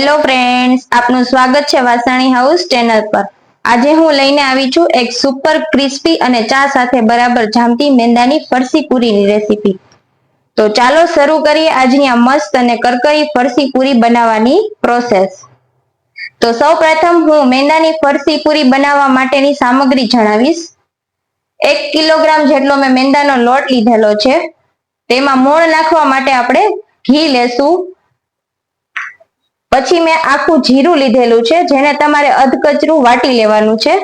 Hello friends આપનું સ્વાગત છે વાસાણી હાઉસ ચેનલ પર. આજે હું લઈને આવી છું એક સુપર ક્રિસ્પી અને ચા સાથે બરાબર જામતી મેંદાની ફરસી પૂરીની રેસીપી તો ચાલો શરૂ કરીએ આજની આ મસ્ત અને કરકરી ફરસી પૂરી બનાવવાની પ્રોસેસ તો સૌ પ્રથમ હું મેંદાની ફરસી પૂરી બનાવવા માટેની સામગ્રી જણાવીશ. એક કિલોગ્રામ જેટલો મેં મેંદાનો લોટ લીધેલો છે. તેમાં મોણ નાખવા માટે આપણે ઘી લેશું. પછી મેં આખું જીરું લીધેલું છે, જેને તમારે અધકચરું વાટી લેવાનું છે.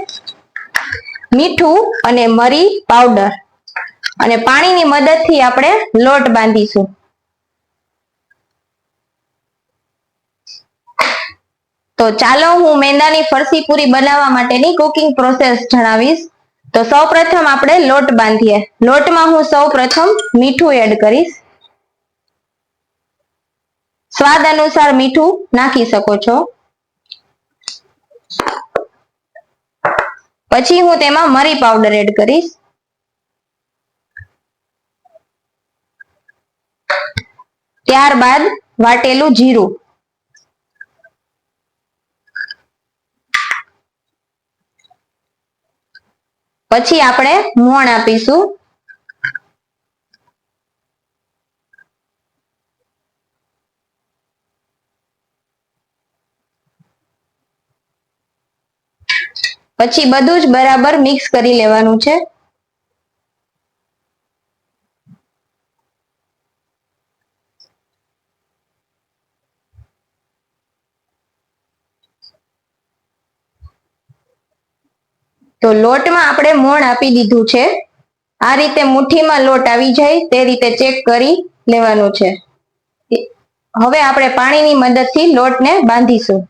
મીઠું અને મરી પાવડર. અને પાણીની મદદથી આપણે લોટ બાંધીશું. તો ચાલો હું મેંદાની ફરસી પૂરી બનાવવા માટેની કુકિંગ પ્રોસેસ જણાવીશ. તો સૌ પ્રથમ આપણે લોટ બાંધીએ. લોટમાં હું સૌ પ્રથમ મીઠું એડ કરીશ. સ્વાદ અનુસાર મીઠું નાખી શકો છો. પછી હું તેમાં મરી પાવડર એડ કરીશ. ત્યારબાદ વાટેલું જીરું. પછી આપણે મોણ આપીશું. પછી બધું જ બરાબર મિક્સ કરી લેવાનું છે. તો લોટમાં આપણે મોણ આપી દીધું છે. આ રીતે મુઠ્ઠીમાં લોટ આવી જાય તે રીતે ચેક કરી લેવાનું છે. હવે આપણે પાણીની મદદથી લોટને બાંધીશું.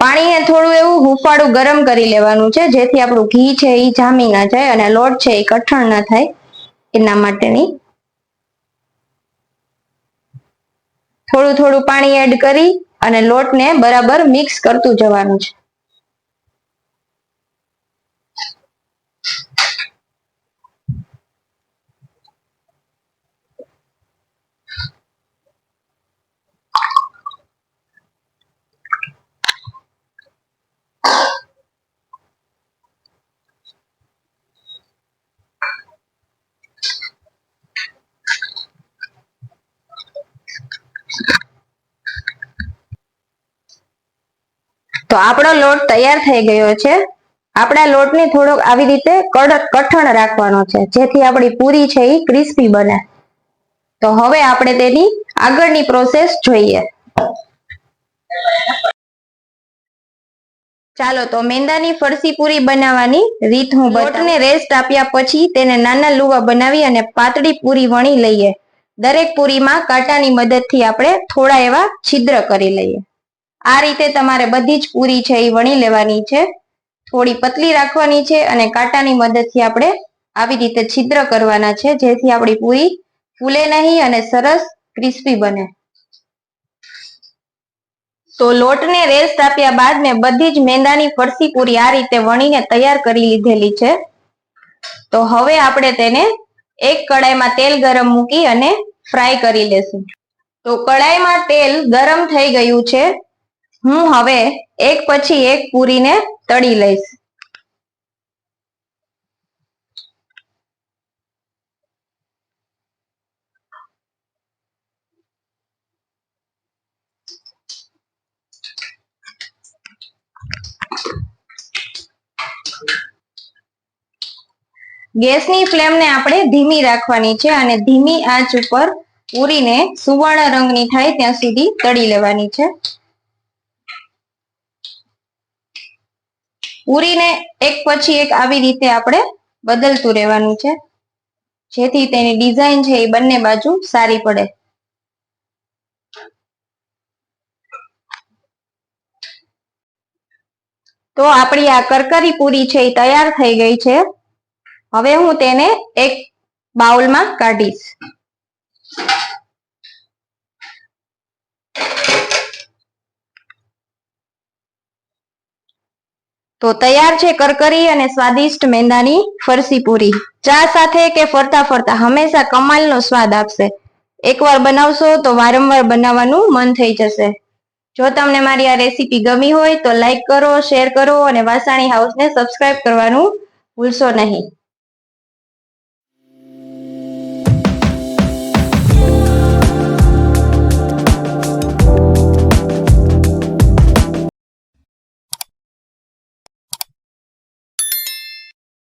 પાણીને થોડું એવું હુંફાળું ગરમ કરી લેવાનું છે, જેથી આપણું ઘી છે એ જામી ના જાય અને લોટ છે એ કઠણ ના થાય એના માટેની. થોડું થોડું પાણી એડ કરી અને લોટને બરાબર મિક્સ કરતું જવાનું છે. તો આપણો લોટ તૈયાર થઈ ગયો છે. આપણા લોટને થોડોક આવી રીતે કડક કઠણ રાખવાનો છે. જેથી આપણી પૂરી છે એ ક્રિસ્પી બને. તો હવે આપણે તેની આગળની પ્રોસેસ જોઈએ. ચાલો તો મેંદાની ફરસી પૂરી બનાવવાની રીત હું લોટને રેસ્ટ આપ્યા પછી તેને નાના લુવા બનાવી અને પાતળી પૂરી વણી લઈએ. દરેક પૂરીમાં કાંટાની મદદથી આપણે થોડા એવા છિદ્ર કરી લઈએ. આ રીતે તમારે બધી જ પૂરી છે એ વણી લેવાની છે. થોડી પતલી રાખવાની છે અને કાંટાની મદદથી આપણે આવી રીતે છિદ્ર કરવાના છે, જેથી આપણી પૂરી ફૂલે નહીં અને સરસ ક્રિસ્પી બને. તો લોટને રેસ્ટ આપ્યા બાદ મેં બધી જ મેંદાની ફરસી પૂરી આ રીતે વણીને તૈયાર કરી લીધેલી છે. તો હવે આપણે તેને એક કડાઈમાં તેલ ગરમ મૂકી અને ફ્રાય કરી લેશું. તો કડાઈમાં તેલ ગરમ થઈ ગયું છે. હું હવે એક પછી એક પૂરીને તળી લઈશ. ગેસની ફ્લેમને આપણે ધીમી રાખવાની છે અને ધીમી આંચ ઉપર પૂરીને સુવર્ણ રંગની થાય ત્યાં સુધી તળી લેવાની છે. પૂરીને એક પછી એક આવી રીતે આપણે બદલતું રહેવાનું છે. જેથી તેની ડિઝાઇન છે એ બંને બાજુ સારી પડે. તો આપણી આ કરકરી પૂરી છે એ તૈયાર થઈ ગઈ છે. હવે હું તેને એક બાઉલમાં કાઢીશ. તો તૈયાર છે કરકરી અને સ્વાદિષ્ટ મેંદાની ફરસી પૂરી. ચા સાથે કે ફરતા ફરતા હંમેશા કમાલનો સ્વાદ આપશે. એકવાર બનાવશો તો વારંવાર બનાવવાનું મન થઈ જશે. જો તમને મારી આ રેસીપી ગમી હોય તો લાઈક કરો, શેર કરો અને વાસાણી હાઉસને સબસ્ક્રાઇબ કરવાનું ભૂલશો નહીં.